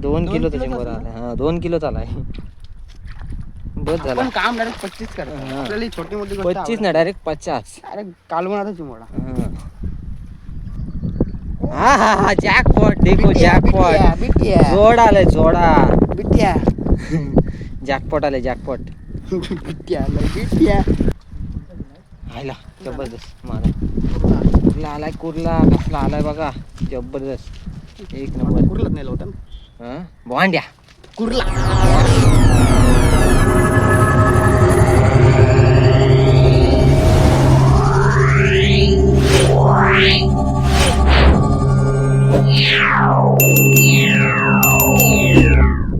दोन किलो असेल आलाय. हा दोन किलोचा आलाय. बस झाला. काम डायरेक्ट पच्चीस हा. आपल्याला ही छोटी मोठी गोष्ट पच्चीस ना डायरेक्ट पचास. अरे कालवणाचा चिमोडा हा. हा हा जॅकपॉट देखो जॅकपॉट बिटिया जोड आलाय जोडा. बिटिया. जॅकपॉट आलाय जॅकपॉट बिटिया बिटिया. आयला जबरदस्त मला कुर्ला आलाय कुर्ला कसला आलाय बघा. जबरदस्त. एक नंबर. कुर्लाच नेलं होतं हा भांड्या. कुर्ला.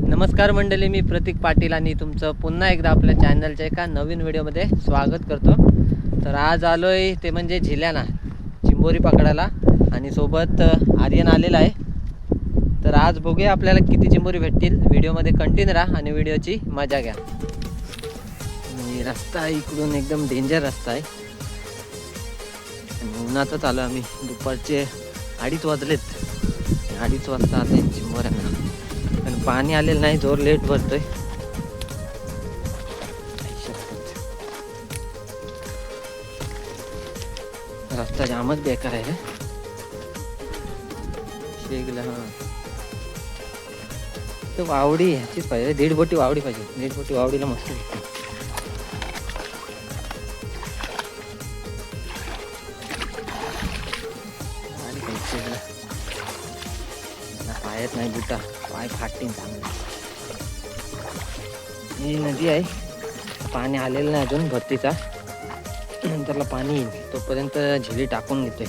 नमस्कार मंडळी मी प्रतीक पाटील आणि तुमचं पुन्हा एकदा आपल्या चॅनलच्या एका नवीन व्हिडिओमध्ये स्वागत करतो. तर आज आलो आहे ते म्हणजे झिल्याना चिंबोरी पकडायला आणि सोबत आर्यन आलेला आहे. तर आज बघूया आपल्याला किती चिंबोरी भेटतील. व्हिडिओमध्ये कंटिन्यू राहा आणि व्हिडिओची मजा घ्या. आणि रस्ता इकडून एकदम डेंजर रस्ता आहे. उन्हातच आलो आम्ही. दुपारचे अडीच वाजलेत. अडीच वाजता आले चिंबोऱ्यांना पण पाणी आलेलं नाही जोर लेट भरतोय. रस्ता जामच बेकार आहे शेगला हा. मस्त वावडी ह्याचीच पाहिजे. दीड बोटी वावडी पाहिजे. दीड बोटी वावडीला मस्त भेटते. पायात नाही बुटा. पाय फाटतील चांगले. ही नदी आहे. पाणी आलेलं नाही अजून भरतीचा. नंतरला पाणी येईल. तोपर्यंत झिली टाकून घेतोय.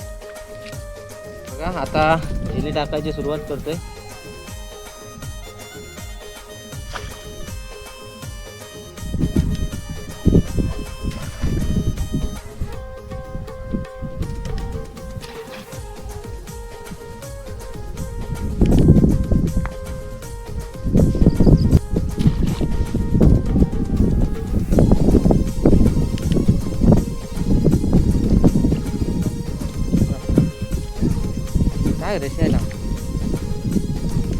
बघा आता झिली टाकायची सुरुवात करतोय. काय रशियाला.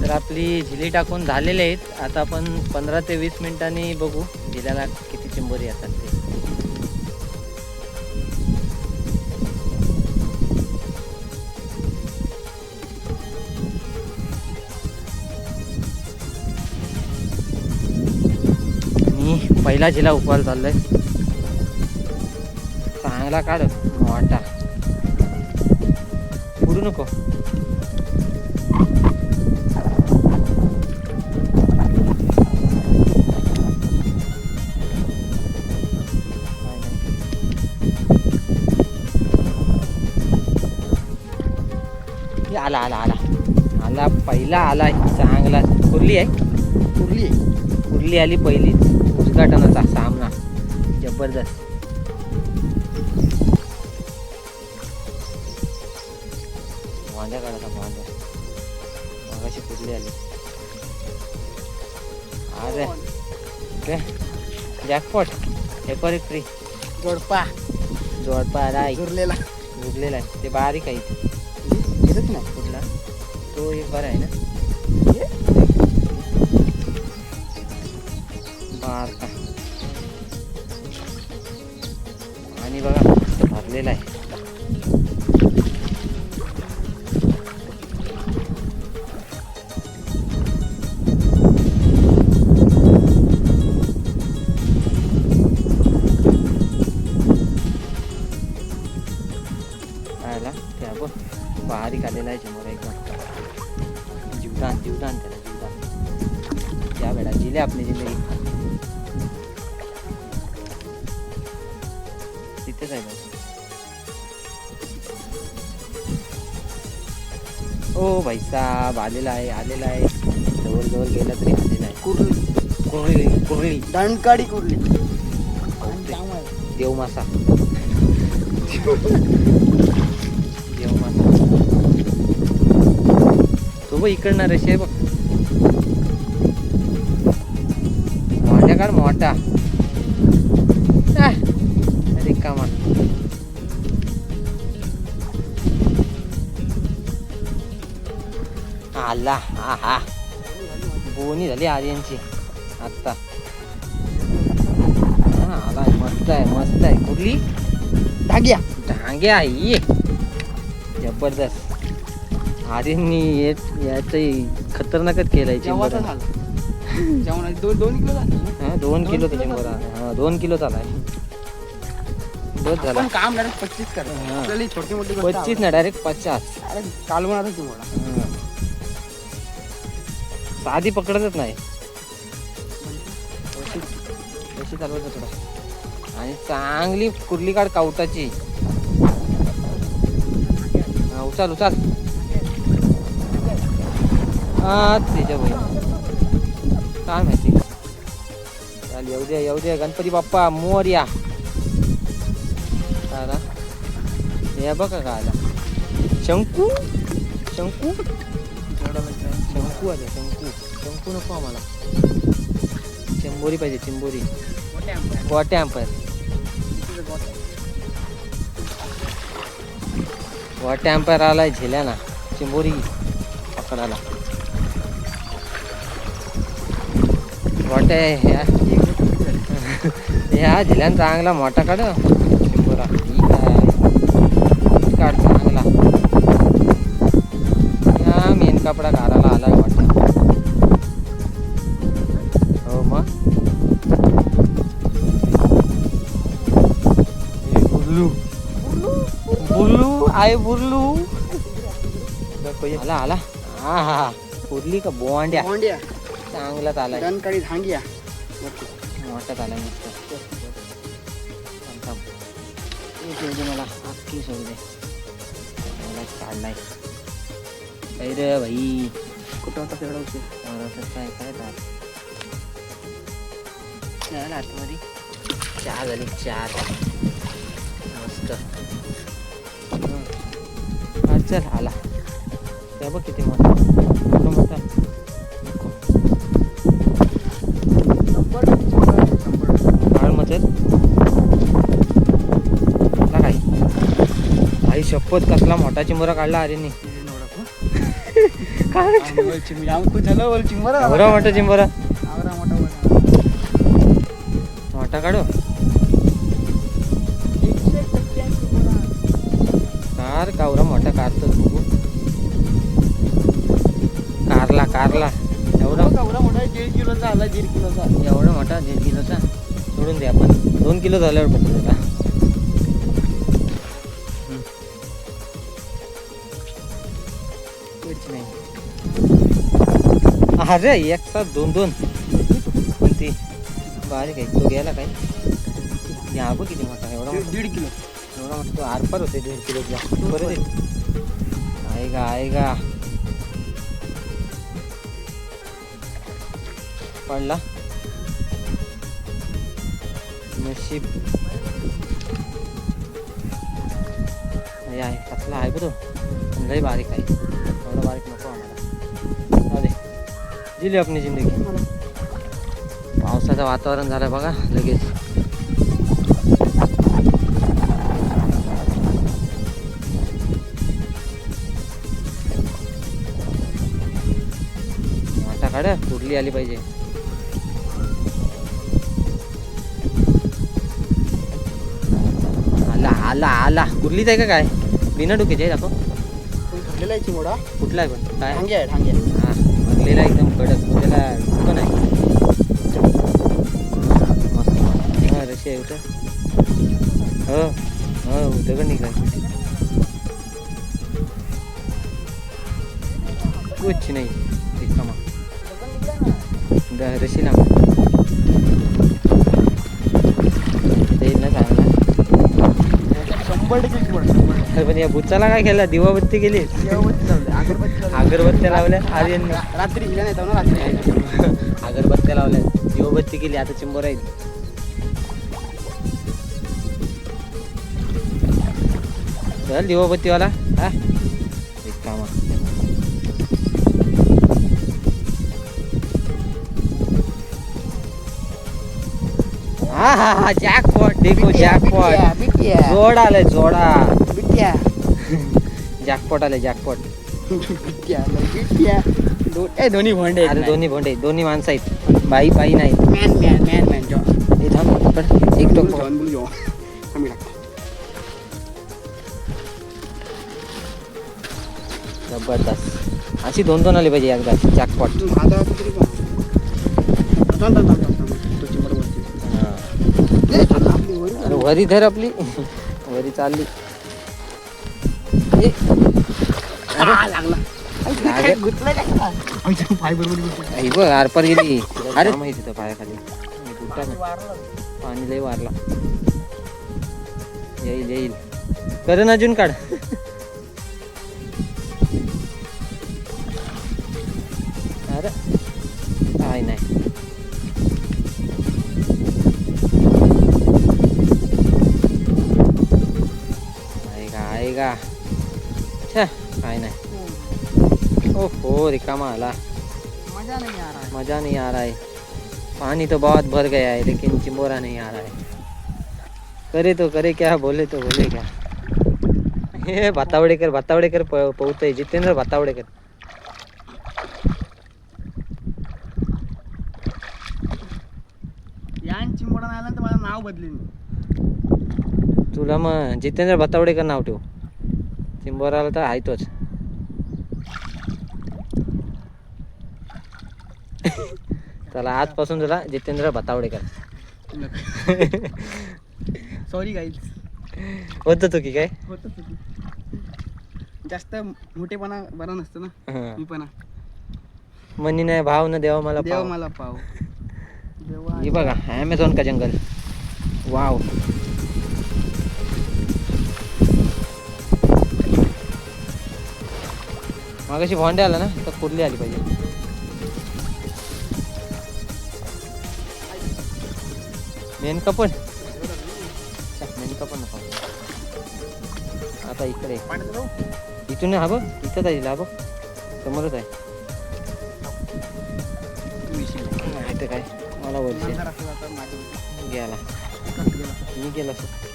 तर आपली झिली टाकून झालेले आहेत. आता आपण पंधरा ते वीस मिनिटांनी बघू झिल्याला किती चिंबोरी येतात ते. मी पहिला झिला उपवायला चाललोय. चांगला काढ मोठा. पुढू नको. आला आला आला. आला पहिला आला चांगला. कुर्ली आहे? कुर्ली कुर्ली आली पहिलीच उद्घाटनाचा सामना. जबरदस्त. वांद्या काढायचा वांद्या मगाशी कुर्ली आली. अरे. रे जॅकपॉट. एक एक फ्री जोडपा. जोडपा राय गुरलेला उरलेला आहे. ते बारीक आहे. दिसत नाही कुठला. तो एक बरा आहे ना. बारका. आणि बघा भरलेला आहे. साहब आलेला आहे आलेला आहे. जवळ जवळ गेला तरी आलेला आहे. कुर्ली. कुरळी कुरळी दणकाडी कुर्ली. देव मासा देव मासा तो बघ इकडनं रशी आहे बघ. मोठ्या काढ मोठा. आह, रिकामा आला हा हा बोनी झाली आर्यनची आत्ता हा आलाय मस्त आहे मस्त आहे कुठली धाग्या डांगे आहे ये जबरदस्त आर्यननी हे- याचं खतरनाकच केलंय चिंबोरा दोन किलो? हा दोन किलो किलो चिंबोरा. हा दोन किलो चालाय बस झाला काम डायरेक्ट पच्चीस कर छोटी मोठी पच्चीस ना डायरेक्ट पचास आवडते. अरे कालवणाचा साधी पकडतच नाही. अशी अशी चालवायचं थोडा. आणि चांगली कुर्ली काढ कावटाची हा उचाल उचाल. हा त्याच्या बहीण काय माहिती? चाल येऊ द्या येऊ द्या गणपती बाप्पा मोर या. बघा का आला. शंकू? शंकू? शंकू आले शंकू शंकू नको आम्हाला चिंबोरी पाहिजे चिंबोरी. गोटे अंपायर गोट्या अंपायर आलाय झेल्याना. चिंबोरी पकडाला गोटे ह्या ह्या झिल्यान चांगला मोठा काढ. चिंबोरा. आहे बुल्लू आला आला. हा हा उरली का बोंड्या? भांड्या चांगलाच आलाय. दणकाळी धांग्या. मोठाच आलाय मस्त थांब. एक येऊ दे मला. अख्खी सोडू दे. मला काढलाय. काय रे भाई? कुठं होता तेवढा उशीर? काय काय झालं? आतमध्ये. चहा झाली चार मस्त. चल आला. त्या बघ किती मोठा मोठा आई. शपथ कसला मोठा चिमुरा काढला अरे काय? चिंबरा मोठा चिंबरा. मोठा काढू. कार कावरा मोठा कारतो बघू कारला कारला. एवढा एवढा मोठा दीड किलोचा आला दीड किलोचा. एवढा मोठा दीड किलोचा? सोडून दे आपण. दोन किलो झाल्यावर बघू नाही. अरे एक साथ दोन दोन. कोणती बारीक आहे. तो गेला काय? किती मोठा एवढा दीड किलो. एवढा म्हणतो आरपार होते दीड किलोचा. बरं आहे. का आहे का पडला. नशीब. आहे कसला आहे बरं? पण लई बारीक आहे. एवढा बारीक नको आम्हाला. अरे दिली आपली जिंदगी. पावसाचं वातावरण झालं बघा लगेच. काढ कुठली आली पाहिजे. आला आला आला. कुठलीच आहे का काय? बिना डोक्याची आहे दाखव तो ठरलेला आहे चिमोडा? कुठला आहे पण? काय? धांग्या आहे धांग्या हा भरलेला एकदम कडक. पण त्याला डोकं नाही मस्त. हा रशी आहे उतर हो हो दगड निघाय कुछ नाही. रशी. अरे पण या बुचाला काय केला? दिवाबत्ती केली. अगरबत्त्या लावल्या? रा- रात्री अगरबत्त्या लावल्या. दिवाबत्ती केली. आता चिंबो राहील चल दिवाबत्तीवाला. हा? रिकामा हा हा हा जॅकपॉट देखो जॅकपॉट बिट्या, जोड आलाय जोडा. बिट्या. जॅकपॉट आलाय जॅकपॉट. दो- ए, दोन्ही भोंडे अरे दोन्ही भोंडे दोन्ही माणसं आहेत. बाई बाई नाही. मॅन मॅन मॅन मॅन जॉ हे थांब पकड एक टोक पकड. जॉन बुल जॉ आम्ही लागतो जबरदस्त. अशी दोन दोन आली पाहिजे एकदा. जॅकपॉट थांब, थांब, थांब. वरी धर आपली. वरी चालली. लागला बघ आरपार गेली. अरे. माहिती तिथं पायाखाली. पाणी लय वारला. येईल येईल. करण अजून काढ. अरे. काय नाही. का आहे का छे, काय नाही. ओ हो रिकामा आला मजा नाही आ रहा है. मजा नहीं आ रहा है पानी तो बहुत भर गया है लेकिन चिंबोरा नहीं आ रहा है करे तो करे क्या बोले तो बोले क्या. हे भातावडेकर भातावडेकर प- पोहतोय जितेंद्र भातावडेकर. यान चिंबोडा नाही आला तर मला नाव बदलेन. तुला मग जितेंद्र भातावडेकर नाव ठेव. चिंबोराला तर आहे तोच चला आजपासून तुला जितेंद्र भातावडेकर. सॉरी गाईज होतं तू की काय? होत जास्त मोठेपणा बरा नसतो ना. हं. मी पण मनी नाही भाव न देवा मला देव पाव. मला पाव. ये बघा ॲमेझॉन का जंगल? वाव मागाशी भोंडे आला ना तर कुर्ली आली पाहिजे? मेनका पण. मेनका पण नको. आता इकडे. इथून हा बघ इथंच आहे हा बघ. समोरच आहे. काय? मला गेला कसं गेला? मी गेला सर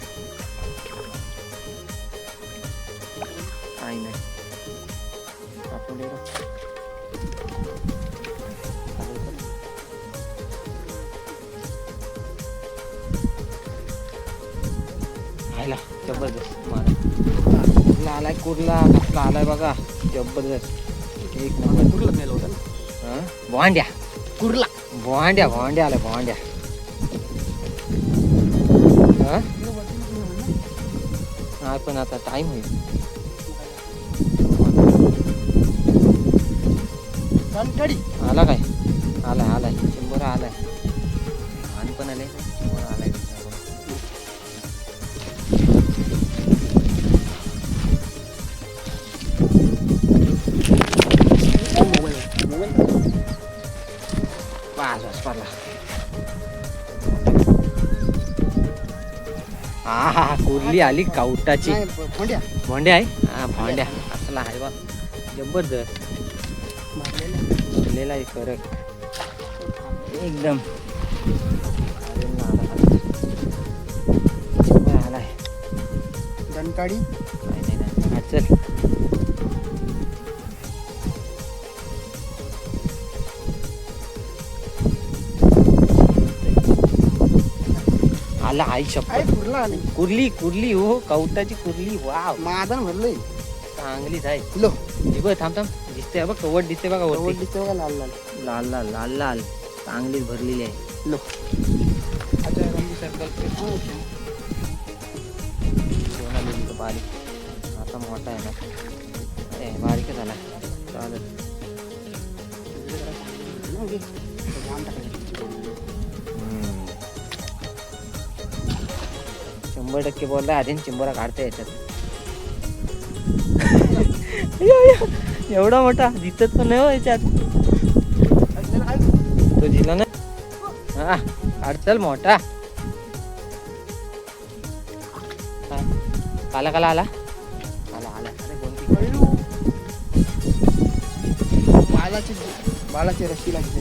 जबरदस्त मारा. कुर्ला आलाय कुर्ला कसला आलाय बघा जबरदस्त. एक नंबर. कुर्ला नेलं होतं ना? हं? भांड्या. कुर्ला. भांड्या भांड्या आलाय भांड्या. हा? हा पण आता टाइम होईल. कणकडी आला काय? आलाय आलाय शंभर आलाय. आणि पण आले. शंभर आलाय. पडला. हा हा कुर्ली आली काउटाची. नाही भोंड्या भांड्या आहे? हा भांड्या असला आहे बा. जबरदस्त शिरलेला आहे फरक. एकदम. आला. नाही नाही चल आला आई शपथ. कुर्ला आली. कुर्ली कुर्ली हो कवटाची कुर्ली. वाव. मादन भरलंय. चांगलीच आहे. लो. बघ थांब थांब. दिसते बघ कवट दिसते बघा वरती. दिसते बघा लाल लाल. लाल लाल लाल लाल. चांगलीच भरलेली आहे. लो. आलेली तो बारीक. आता मोठा आहे ना. अरे बारीकच झाला. चालेल हम्म. शंभर टक्के बोलला आधी चिंबोरा काढता अय्यो. एवढा मोठा? दिसत पण नाही हो याच्यात. तो दिला ना हा अडचल मोठा. काला काला आला. आला आला. अरे कोणती बालाची बालाची रस्ती लागते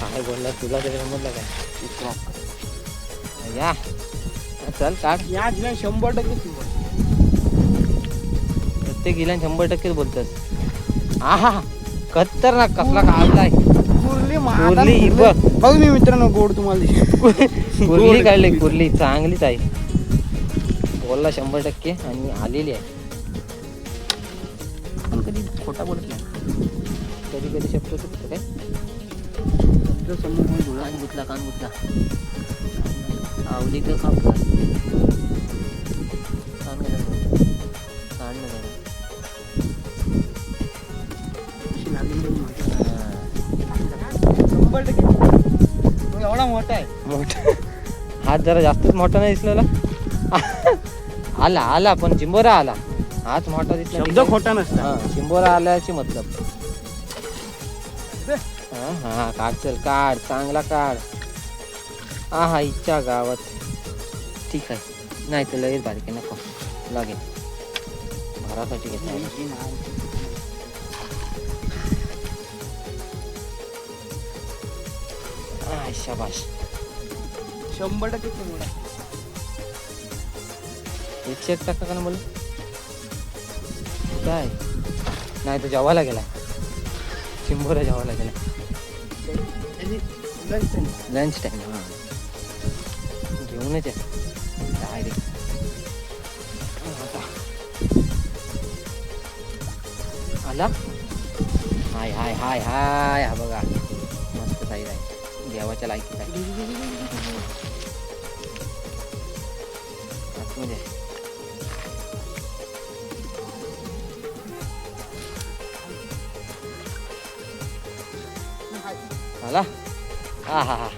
काय बोलला तुला तरी समजलं काय? या. चल काढ. या शंभर टक्के प्रत्येक गिल्यान शंभर टक्केच बोलतस आहा खतरनाक कसला काढलाय कुर्ली कुर्ली ही बघ. बघ मी मित्रांनो गोड तुम्हाला. कुर्ली. काढली कुर्ली चांगलीच आहे. बोलला शंभर टक्के आणि आलेली आहे. पण कधी खोटा बोलत नाही. कधी कधी शब्द चुकतो काय? आपल्यासमोर गुतला कान गुतला. आवली तर खापला शंभर टक्के तो एवढा मोठा आहे. मोठा. हात जरा जास्तच मोठा नाही दिसलेला. आला आला पण चिंबोरा आला. हाच मोठा दिसला शब्द. खोटा नसता. हा चिंबोरा आल्याची मतलब. हा हा काढ चल काढ चांगला काढ. हा हा इच्छा गावात. ठीक आहे. नाही तर लगेच बारीक नको. लागेल घरासाठी घेतला. हा शाबाश शंभर टक्के चिमोडा एकशे एक टक्का का ना बोल काय? नाही तो जेवायला गेला. चिंबोरा जेवायला गेला. लंच टाइम हां. घेऊनच आहे. डायरेक्ट आला? हाय हाय हाय हाय हा बघा. देवाच्या लायकीत आहे. आतमध्ये. आला? हा हा हा.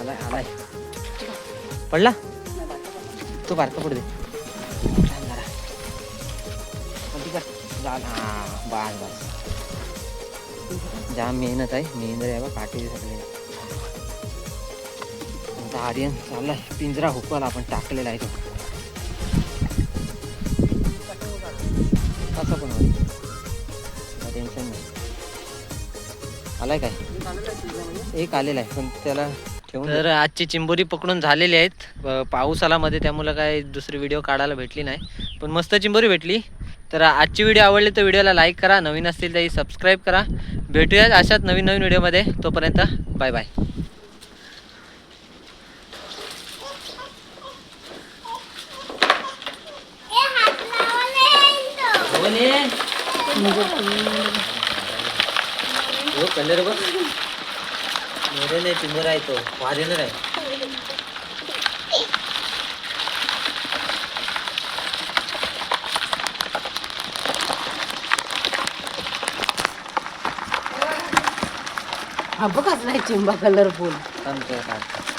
आलाय आलाय. पडला? तो बारका पडू दे. छान झाला. वरती बास बास. जाम मेहनत आहे. मेहनत आहे. बा काटे सगळे. आमचा आर्यन चाललाय. पिंजरा हुकवाला आपण टाकलेला आहे तो. कसं पण टेन्शन नाही. आलाय काय? एक आलेला आहे पण त्याला ठेवून तर आजची चिंबोरी पकडून झालेली आहेत. पाऊस आला मध्ये त्यामुळे काय दुसरी व्हिडिओ काढायला भेटली नाही. पण मस्त चिंबोरी भेटली. तर आजची व्हिडिओ आवडली तर व्हिडिओला लाईक करा. नवीन असतील तरी सबस्क्राईब करा. भेटूयात अशाच नवीन नवीन व्हिडिओमध्ये तोपर्यंत बाय बाय हो कलर बघ मेरे नाही चिंबोरा आहे तो फॉरेनर आहे हा बघ कसला चिंबा कलरफुल काढ.